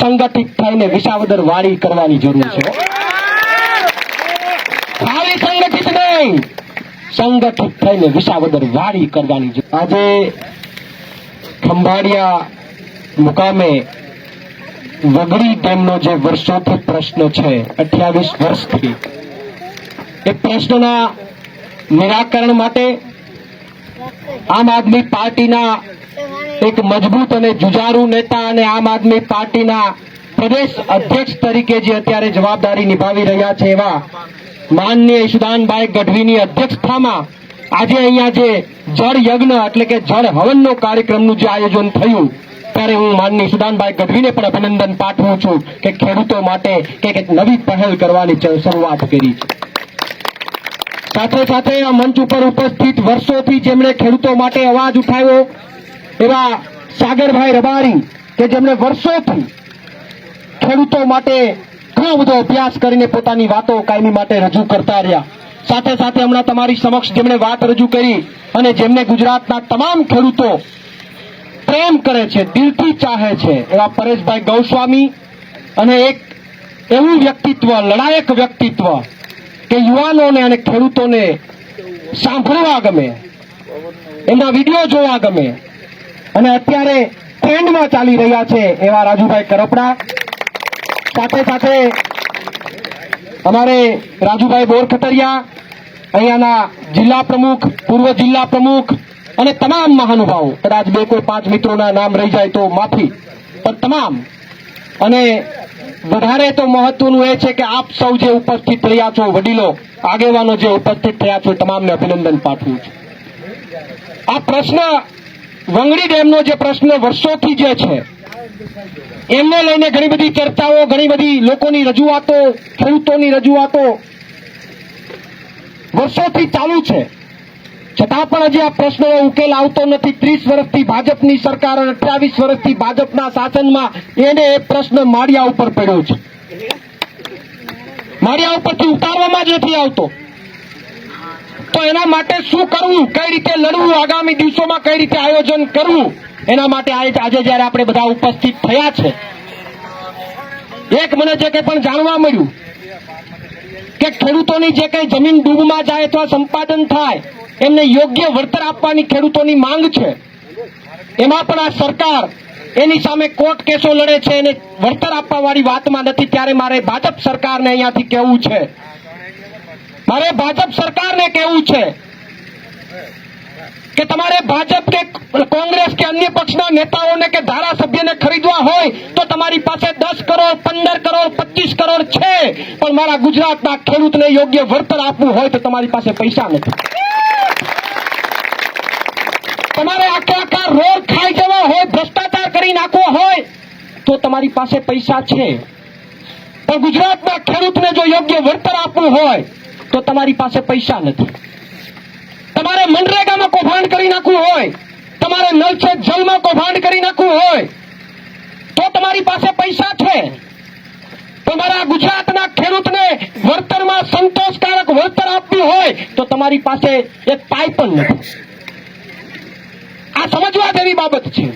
સંગઠિત થઈને વિસાવદર વાળી કરવાની જરૂર છે. ખાલી સંગઠિત નહીં, સંગઠિત થઈને વિસાવદર વાળી કરવાની જરૂર. આજે ખંભાળિયા મુકામે વગડી ડેમનો જે વર્ષોથી પ્રશ્ન છે, અઠ્યાવીસ વર્ષથી, એ પ્રશ્નના નિરાકરણ માટે આમ આદમી પાર્ટીના એક મજબૂત અને જુજારુ નેતા અને આમ આદમી પાર્ટીના પ્રદેશ અધ્યક્ષ તરીકે જે અત્યારે જવાબદારી નિભાવી રહ્યા છે એવા માનનીય ઈશુદાનભાઈ ગઢવીની અધ્યક્ષતામાં આજે અહીંયા જે જળ યજ્ઞ એટલે કે જળ હવનનો કાર્યક્રમનું જે આયોજન થયું, ત્યારે હું માનની સુદાનભાઈ ગઢવીને પણ અભિનંદન પાઠવું છું કે ખેડૂતો માટે કંઈક નવી પહેલ કરવાની શરૂઆત કરી છે. સાથે સાથે આ મંચ ઉપર ઉપસ્થિત વર્ષોથી જેમણે ખેડૂતો માટે અવાજ ઉઠાવ્યો એવા સાગરભાઈ રબારી કે જેમણે વર્ષોથી ખેડૂતો માટે ઘણો બધો અભ્યાસ કરીને પોતાની વાતો કાયમી માટે રજૂ કરતા રહ્યા. સાથે સાથે હમણાં તમારી સમક્ષ જેમણે વાત રજૂ કરી અને જેમને ગુજરાતના તમામ ખેડૂતો પ્રેમ કરે છે, દિલથી ચાહે છે, એવા પરેશભાઈ ગૌસ્વામી અને એક એવું વ્યક્તિત્વ, લડાયક વ્યક્તિત્વ કે યુવાનોને અને ખેડૂતોને સાંભળવા ગમે, એમના વીડિયો જોવા ગમે અને અત્યારે ટ્રેન્ડમાં ચાલી રહ્યા છે એવા રાજુભાઈ કરપડા. સાથે સાથે અમારે રાજુભાઈ બોરખતરિયા, અહીંયાના જિલ્લા પ્રમુખ, પૂર્વ જિલ્લા પ્રમુખ અને તમામ મહાનુભાવો. કદાચ બે કોઈ પાંચ મિત્રોના નામ રહી જાય તો માફી. પણ તમામ. અને વધારે તો મહત્વનું એ છે કે આપ સૌ જે ઉપસ્થિત રહ્યા છો, વડીલો, આગેવાનો જે ઉપસ્થિત થયા છો તમામને અભિનંદન પાઠવું છું. આ પ્રશ્ન વંગડી ડેમનો જે પ્રશ્ન વર્ષોથી જે છે, એમને લઈને ઘણી બધી ચર્ચાઓ, ઘણી બધી લોકોની રજૂઆતો, ખેડૂતોની રજૂઆતો વર્ષોથી ચાલુ છે. છતાં પણ હજી આ પ્રશ્નનો ઉકેલ આવતો નથી. ત્રીસ વર્ષથી ભાજપની સરકાર અને અઠ્યાવીસ વર્ષથી ભાજપના શાસનમાં એને એ પ્રશ્ન માળિયા ઉપર પડ્યો છે. માળિયા ઉપરથી ઉતારવામાં જ નથી આવતો. તો એના માટે શું કરવું કઈ રીતે લડવું આગામી દિવસોમાં કઈ રીતે આયોજન કરવું એના માટે આજે જ્યારે આપણે બધા ઉપસ્થિત થયા છે, એક મને જે કંઈ પણ જાણવા મળ્યું કે ખેડૂતોની જે કંઈ જમીન ડૂબમાં જાય અથવા સંપાદન થાય, એમને યોગ્ય વળતર આપવાની ખેડૂતોની માંગ છે. એમાં પણ આ સરકાર એની સામે કોર્ટ કેસો લડે છે અને વળતર આપવા વાળી વાતમાં નથી. ત્યારે મારે ભાજપ સરકારને અહીંયાથી કહેવું છે મારે ભાજપ સરકારને કહેવું છે કે તમારે ભાજપ કે કોંગ્રેસ કે અન્ય પક્ષના નેતાઓને કે ધારાસભ્યને ખરીદવા હોય તો તમારી પાસે દસ કરોડ, પંદર કરોડ, પચીસ કરોડ છે. પણ મારા ગુજરાતના ખેડૂતને યોગ્ય વળતર આપવું હોય તો તમારી પાસે પૈસા નથી. તમારે આખે આખા રોડ ખાઈ જવા હોય, ભ્રષ્ટાચાર કરી નાખવો હોય, તો તમારી પાસે પૈસા છે. પણ ગુજરાતના ખેડૂતને જો યોગ્ય વળતર આપવું હોય તો તમારી પાસે પૈસા નથી. તમારે મનરેગામાં કૌભાંડ કરી નાખવું હોય, તમારે નલ સે જલમાં કૌભાંડ કરી નાખવું હોય, તો તમારી પાસે પૈસા છે. તમારા ગુજરાતના ખેડૂતને વળતરમાં સંતોષકારક વળતર આપવું હોય, તો તમારી પાસે એક પાઈ પણ નથી. આ સમજવા જેવી બાબત છે.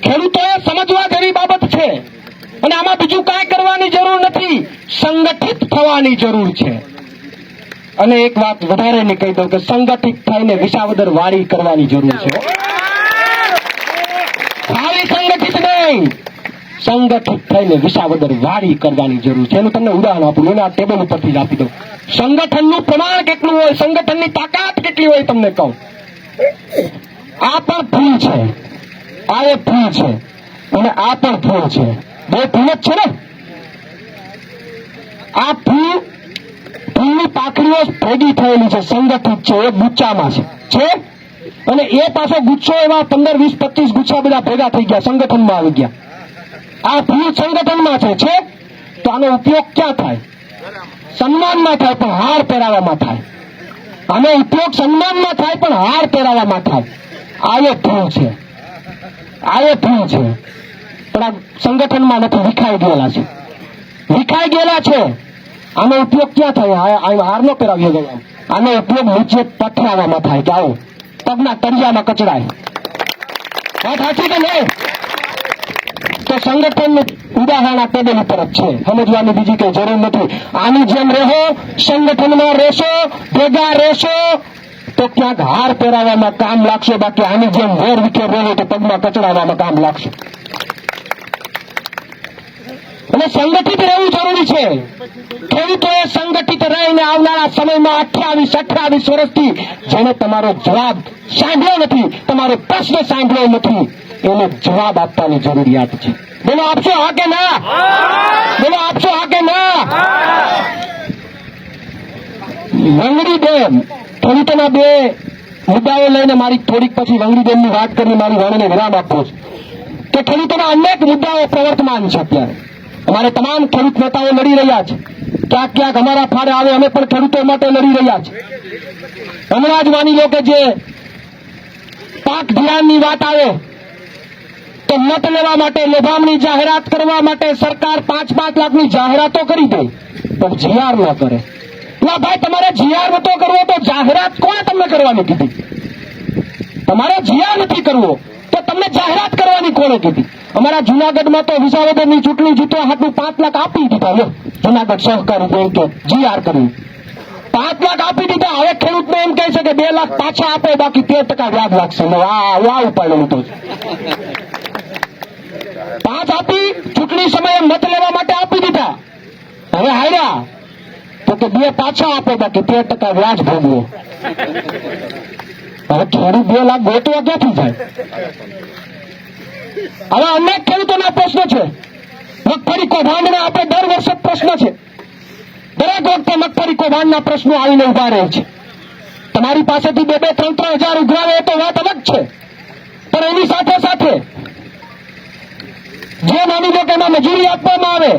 ખેડૂતોએ સમજવા જેવી બાબત છે. અને આમાં બીજું કાંઈ કરવાની જરૂર નથી. સંગઠિત થવાની જરૂર છે. અને એક વાત વધારે ને કહી દઉં કે સંગઠિત થઈને વિસાવદર વાળી કરવાની જરૂર છે. ખાલી સંગઠિત નહીં, સંગઠિત થઈને વિસાવદર વાળી કરવાની જરૂર છે. એનું તમને ઉદાહરણ આપું એને ટેબલ ઉપરથી જ આપી દઉં. સંગઠનનું પ્રમાણ કેટલું હોય, સંગઠનની તાકાત કેટલી હોય તમને કહું. આ પણ ફૂલ છે. આ એ ફૂલ છે. અને આ પણ ફૂલ છે. બે ફૂલ જ છે ને? આ ફૂલ ફૂલની પાકડીઓ ભેગી થયેલી છે, સંગઠિત છે, એ ગુચ્છામાં છે. અને એ પાછો ગુચ્છો એવા પંદર, વીસ, પચીસ ગુચ્છા બધા ભેગા થઈ ગયા, સંગઠનમાં આવી ગયા. આ ફૂલ સંગઠનમાં છે છે? તો આનો ઉપયોગ ક્યાં થાય? સન્માનમાં થાય, પણ હાર પહેરાવવામાં થાય. આનો ઉપયોગ સન્માનમાં થાય, પણ હાર પહેરાવવામાં થાય. આ એ છે. આ એ છે. પણ આ સંગઠનમાં નથી, વિખાઈ ગયેલા છે. વિખાઈ ગયેલા છે. આનો ઉપયોગ ક્યાં થાય? આ- આ હાર નો પહેરાવ્યો ગયો. આનો ઉપયોગ નીચે પથરાવામાં થાય કે આવો. પગના તળિયામાં કચડાય. વાત સાચી કે નહીં? તો સંગઠનનું ઉદાહરણ આ ટેબલ ઉપર જ છે. સમજવાની બીજી કઈ જરૂર નથી. આની જેમ રહો, સંગઠનમાં રહેશો, ભેગા રહેશો, તો ક્યાંક હાર પહેરાવવામાં કામ લાગશે. બાકી આની જેમ વેર વિખેર રહો તો પગમાં કચડાવવામાં કામ લાગશે. અને સંગઠિત રહેવું જરૂરી છે. ખેડૂતોએ સંગઠિત રહીને આવનારા સમયમાં અઠ્યાવીસ અઠ્યાવીસ વર્ષથી જેને તમારો જવાબ સાંભળ્યો નથી, તમારો પ્રશ્ન સાંભળ્યો નથી, એને જવાબ આપવાની જરૂરિયાત છે. બોલો, આપશો હા કે ના? બોલો, આપશો હા કે ના? વંગડી ડેમ. ખેડૂતોના બે મુદ્દાઓ લઈને મારી થોડીક પછી વંગડી ડેમની વાત કરીને મારી વાણીને વિરામ આપવો છે. કે ખેડૂતોના અનેક મુદ્દાઓ પ્રવર્તમાન છે અત્યારે. અમારે તમામ ખેડૂત નેતાઓ લડી રહ્યા છે. ક્યાંક ક્યાંક અમારા ફાળે આવે, અમે પણ ખેડૂતો માટે લડી રહ્યા છે. હમણાં જ માની લો કે જે પાક ધિરાણની વાત આવે, તો મત લેવા માટે, લોભામણી જાહેરાત કરવા માટે સરકાર પાંચ પાંચ લાખની જાહેરાતો કરી દે. પણ જીઆર ન કરે. ના ભાઈ, તમારે જીઆર નતો કરવો તો જાહેરાત કોણે તમને કરવાની કીધી? તમારે જીઆર નથી કરવો, તો તમને જાહેરાત કરવાની કોણે કીધી? અમારા જુનાગઢમાં તો વિસાવદરની ચૂંટણી જીતવા હાટું પાંચ લાખ આપી દીધા લો જુનાગઢ સહકારી બેંકે જીઆર કર્યું પાંચ લાખ આપી દીધા, હવે ખેડૂતને એમ કહે છે કે બે લાખ પાછા આપો, બાકી તેર ટકા વ્યાજ લાગશે. વાહ વાહ આ ઉપાડેલું પાંચ આપી, ચૂંટણી સમયે મત લેવા માટે આપી દીધા. હવે હાર્યા. તો કે બે પાછા આપો, બાકી તેર ટકા વ્યાજ ભોગવો. હવે ખેડૂત બે લાખ ગોતવા ક્યાંથી જાય? હવે અનેક ખેડૂતોના પ્રશ્નો છે. મગફળી કૌભાંડના આપણે દર વર્ષે પ્રશ્ન છે. દરેક વખતે મગફળી કૌભાંડના પ્રશ્નો આવીને ઊભા રહે છે. તમારી પાસેથી બે બે ત્રણ ત્રણ હજાર ઉઘરાવે તો વાત અલગ છે. પણ એની સાથે સાથે જે માની લો કે એમાં મજૂરી આપવામાં આવે,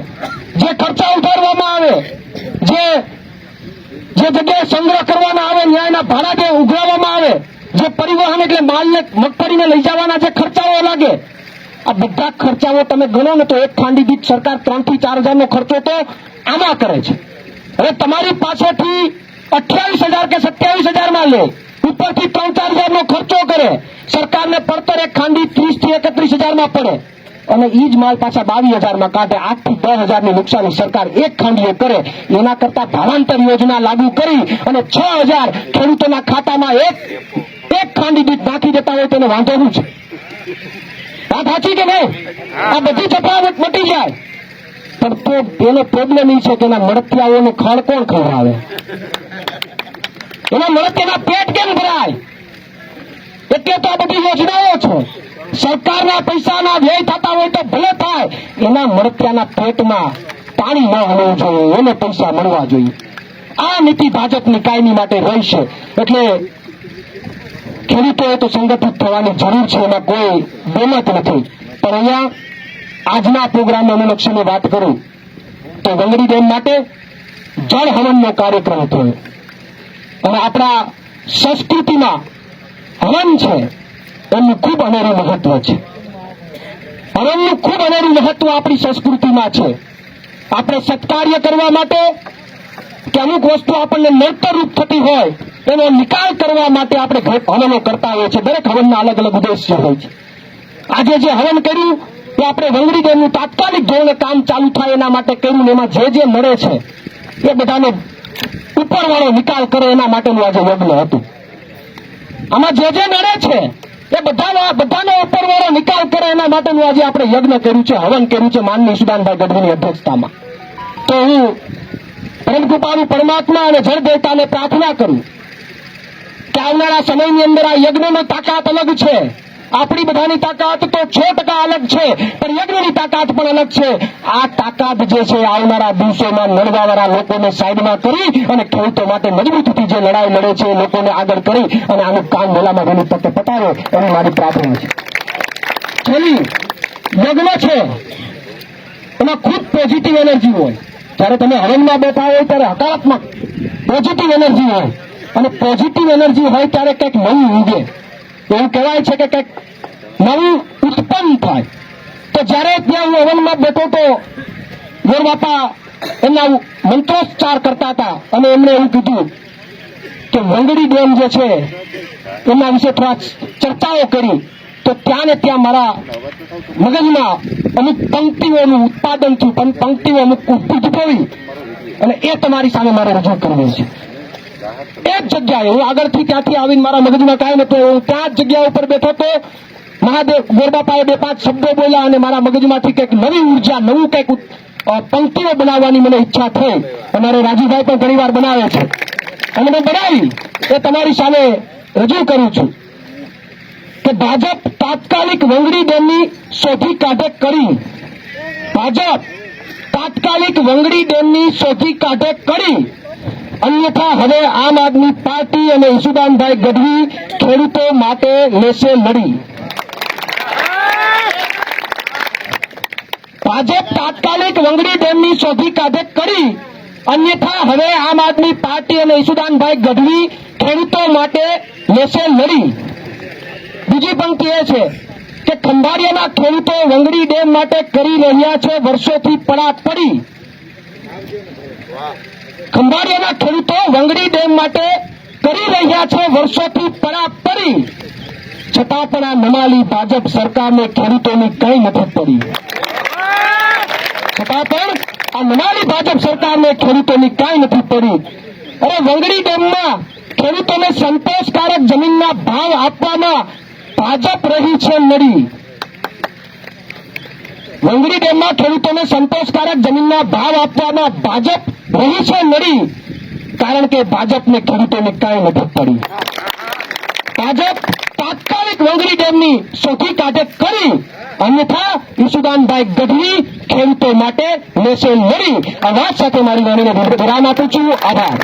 જે ખર્ચા ઉધારવામાં આવે, જે જે જગ્યાએ સંગ્રહ કરવાના આવે, ન્યાયના ભાડા જે ઉઘરાવવામાં આવે, જે પરિવહન એટલે માલને, મગફળીને લઈ જવાના જે ખર્ચાઓ લાગે આ બધા ખર્ચાઓ તમે ગણો ને તો એક ખાંડી દીઠ સરકાર ત્રણથી ચાર હજારનો ખર્ચો તો આમાં કરે છે. હવે તમારી પાસેથી અઠ્યાવીસ હજાર કે સત્યાવીસ હજારમાં લે. ઉપરથી ત્રણ ચાર હજારનો ખર્ચો કરે. સરકારને પડતર એક ખાંડી ત્રીસથી એકત્રીસ હજારમાં પડે. અને એ જ માલ પાછા બાવીસ હજારમાં કાઢે. આઠથી દસ હજારની નુકસાની સરકાર એક ખાંડીએ કરે. એના કરતા ભાવાંતર યોજના લાગુ કરી અને છ હજાર ખેડૂતોના ખાતામાં એક એક ખાંડી દીઠ નાખી દેતા હોય તેને વાંધો છે? વાત સાચી કે નહીં? આ બધી તફાવત મટી જાય. પણ તો પેલો પ્રોબ્લેમ એ છે કે એના મળતિયાઓનું ખાણ કોણ ખવડાવે? એના મળતિયાના પેટ કેમ ભરાય? એટલે તો આ બધી યોજનાઓ છે. સરકારના પૈસાના વ્યય થતા હોય તો ભલે થાય, એના મળતિયાના પેટમાં પાણી ન હોવું જોઈએ, એને પૈસા મળવા જોઈએ. આ નીતિ ભાજપની કાયમી માટે રહેશે એટલે ખેડૂતોએ તો સંગઠિત થવાની જરૂર છે એમાં કોઈ બેમત નથી. પણ અહીંયા આજના પ્રોગ્રામને અનુલક્ષીને વાત કરું તો વંગડી ડેમ માટે જળ હવનનો કાર્યક્રમ થયો અને આપણા સંસ્કૃતિમાં હવન છે, એમનું ખૂબ અનેરું મહત્વ છે. હવનનું ખૂબ અનેરું મહત્વ આપણી સંસ્કૃતિમાં છે. આપણે સત્કાર્ય કરવા માટે કે અમુક વસ્તુ આપણને નડતરરૂપ થતી હોય એનો નિકાલ કરવા માટે આપણે હવનો કરતા હોઈએ છીએ. દરેક હવનના અલગ અલગ ઉદ્દેશ્ય હોય છે. આજે જે હવન કર્યું, એ આપણે વંગડી ડેમનું તાત્કાલિક ધોરણે કામ ચાલુ થાય એના માટે કર્યું એમાં જે જે મળે છે, એ બધાનો ઉપરવાળો નિકાલ કરે એના માટેનું આજે યજ્ઞ હતું. આમાં જે જે મળે છે, એ બધાનો બધાનો ઉપરવાળો નિકાલ કરે એના માટેનું આજે આપણે યજ્ઞ કર્યું છે, હવન કર્યું છે માનની સુદાનભાઈ ગઢવીની અધ્યક્ષતામાં. તો હું પરમકૃપાનું પરમાત્મા અને જળ દેવતાને પ્રાર્થના કરું. કે આવનારા સમયની અંદર આ યજ્ઞની તાકાત અલગ છે. આપણી બધાની તાકાત તો છ ટકા અલગ છે, પણ યજ્ઞની તાકાત પણ અલગ છે. આ તાકાત જે છે, આવનારા દિવસોમાં લડવાવાળા લોકોને સાઈડમાં કરી અને ખેડૂતો માટે મજબૂતીથી જે લડાઈ લડે છે લોકોને આગળ કરી અને આનું કામ વહેલામાં વહેલી તકે પતાવે એવી મારી પ્રાર્થના છે. છેલ્લી યજ્ઞ છે. એમાં ખૂબ પોઝિટિવ એનર્જી હોય. જ્યારે તમે હવનમાં બેઠા હોય, ત્યારે હકારાત્મક પોઝિટિવ એનર્જી હોય. અને પોઝિટિવ એનર્જી હોય ત્યારે કંઈક નવું ઉગે. એવું કહેવાય છે કે કંઈક નવું ઉત્પન્ન થાય. તો જ્યારે ત્યાં હું હવનમાં બેઠો તો ગોર બાપા એમના મંત્રોચ્ચાર કરતા હતા અને એમણે એવું કીધું કે વંગડી ડેમ જે છે, એના વિશે થોડા ચર્ચાઓ કરી. તો ત્યાં ને ત્યાં મારા મગજમાં અમુક પંક્તિઓનું ઉત્પાદન થયું, પણ પંક્તિઓ અમુક ઉદ્ભવી અને એ તમારી સામે મારે રજૂ કરવી છે. એક જગ્યાએ હું આગળથી ત્યાંથી આવીને મારા મગજમાં કાંઈ નતો હું ત્યાં જ જગ્યા ઉપર બેઠો તો મહાદેવ ગોરબાપાએ બે પાંચ શબ્દો બોલ્યા અને મારા મગજમાંથી કંઈક નવી ઊર્જા, નવું કંઈક પંક્તિઓ બનાવવાની મને ઈચ્છા થઈ. અમારે રાજુભાઈ પણ ઘણી વાર બનાવે છે. અને મેં બનાવી. એ તમારી સામે રજૂ કરું છું કે ભાજપ તાત્કાલિક વંગડી ડેમની શોધી કાઢે કરી ભાજપ તાત્કાલિક વંગડી ડેમની શોધી કાઢે કરી અન્યથા હવે આમ આદમી પાર્ટી અને ઈશુદાનભાઈ ગઢવી ખેડૂતો માટે લેશે લડી ભાજપ તાત્કાલિક વંગડી ડેમની શોધી કાઢે કરી. અન્યથા હવે આમ આદમી પાર્ટી અને ઈશુદાનભાઈ ગઢવી ખેડૂતો માટે લેશે લડી બીજી પંક્તિ એ છે કે ખંભાળિયાના ખેડૂતો વંગડી ડેમ માટે કરી રહ્યા છે, વર્ષોથી પડાપડી ખંભાળિયાના ખેડૂતો વંગડી ડેમ માટે કરી રહ્યા છે, વર્ષોથી પરાપરી. છતાં પણ આ નમાલી ભાજપ સરકારને ખેડૂતોની કઈ નથી પડી? છતાં પણ આ નમાલી ભાજપ સરકારને ખેડૂતોની કાંઈ નથી પડી? અરે, વંગડી ડેમમાં ખેડૂતોને સંતોષકારક જમીનના ભાવ આપવામાં ભાજપ રહી છે નડી. વંગડી ડેમમાં ખેડૂતોને સંતોષકારક જમીનના ભાવ આપવામાં ભાજપ ભવિષ્ય લડી કારણ કે ભાજપને ખેડૂતોને કાંઈ મદદ પડી. ભાજપ તાત્કાલિક વંગરી ડેમની શોધી કાઢે કરી. અન્યથા ઈશુદાનભાઈ ગઢવી ખેડૂતો માટે લેશે લડી આ વાત સાથે મારી વાણીને વિરામ આપું છું. આભાર.